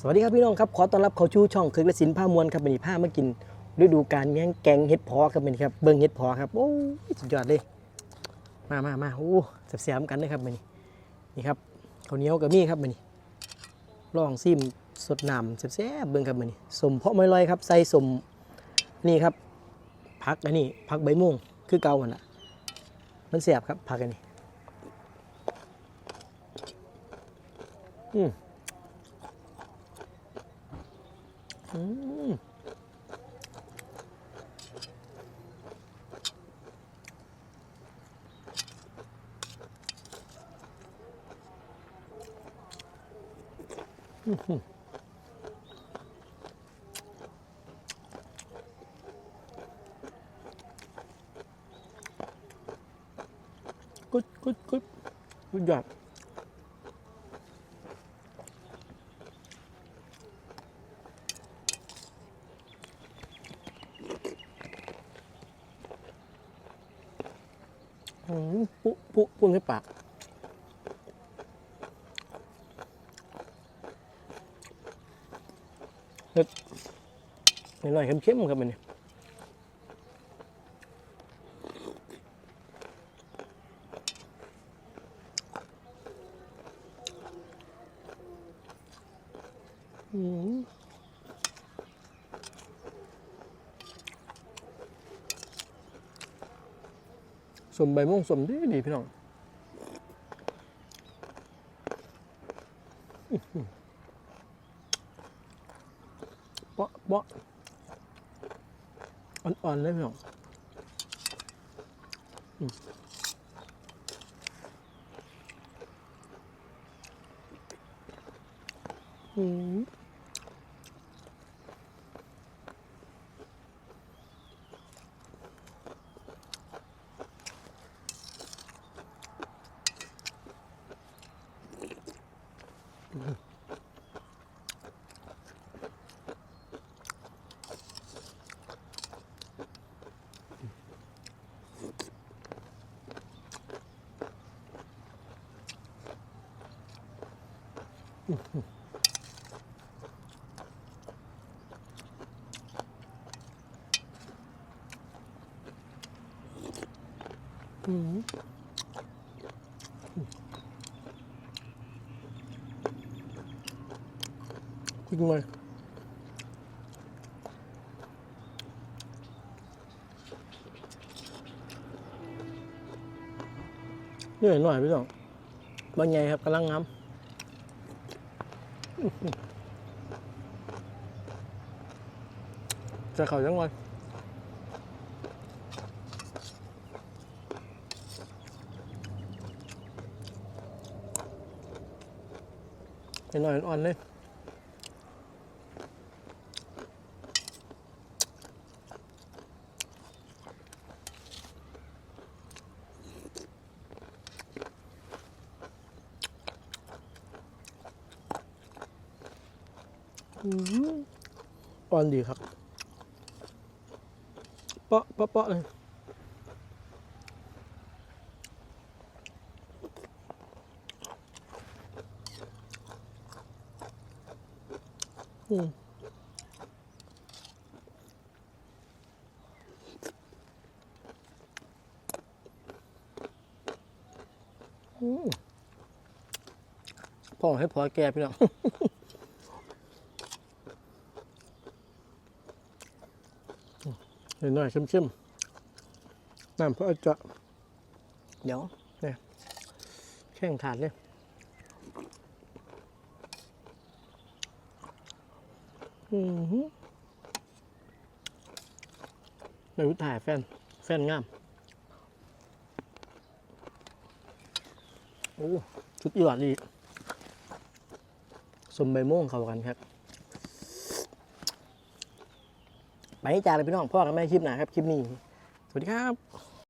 สวัสดีครับพี่น้องครับขอต้อนรับเข้าชูช่องคึกและสินผ้ามวลครับวันนี้ผ้ามากินฤดูกาลแมงแกงเห็ดพอครับวันนี้ครับเบิ้งเห็ดพอครับโอ้ยสุดยอดเลย มามามาโอ้แซ่บๆกันเลยครับวันนี้นี่ครับข้าวเหนียวกับมี่ครับวันนี้ลองซิมสดน้ำแซ่บๆเบิ้งครับวันนี้สมเพาะไม่ลอยครับใส่สมนี่ครับพักอันนี้พักใบม่วงคือเก่ามันละมันแซ่บครับพักอันนี้อืม อืมอื้อหือ กุดกุดกุดกุดยอด ปุ๊ปุ๊ปุ้นให้ปากเผ็ดหน่อยๆเข้มๆครับมันเนี่ยอืม สมใบม่วงสมดีดีพี่น้องเปาะเปาะอ่อนๆเลยพี่น้องอืม อืมอืม จริงเลยเหนื่อยหน่อยพี่น้องบางไงครับกำลังงามอื้อหือจะเข่าจังเลยหน่อยอ่อนเลย อืมอ่อนดีครับเปาะเปาะเปาะเลยอืมอืมพ่อให้พอแก่พี่น้อง หน่อยๆเข้มๆน้ำเพราะอาจจะเดี๋ยวเนี่ยแข้งขาดเลยอือหือในวิถ่ายแฟน แฟนงาม โอ้ ชุดยอดดีสมใบม่วงเข้ากันครับ ไอ้จานเลยพี่น้องพ่อกับแม่คลิปหนาครับคลิปนี้ สวัสดีครับ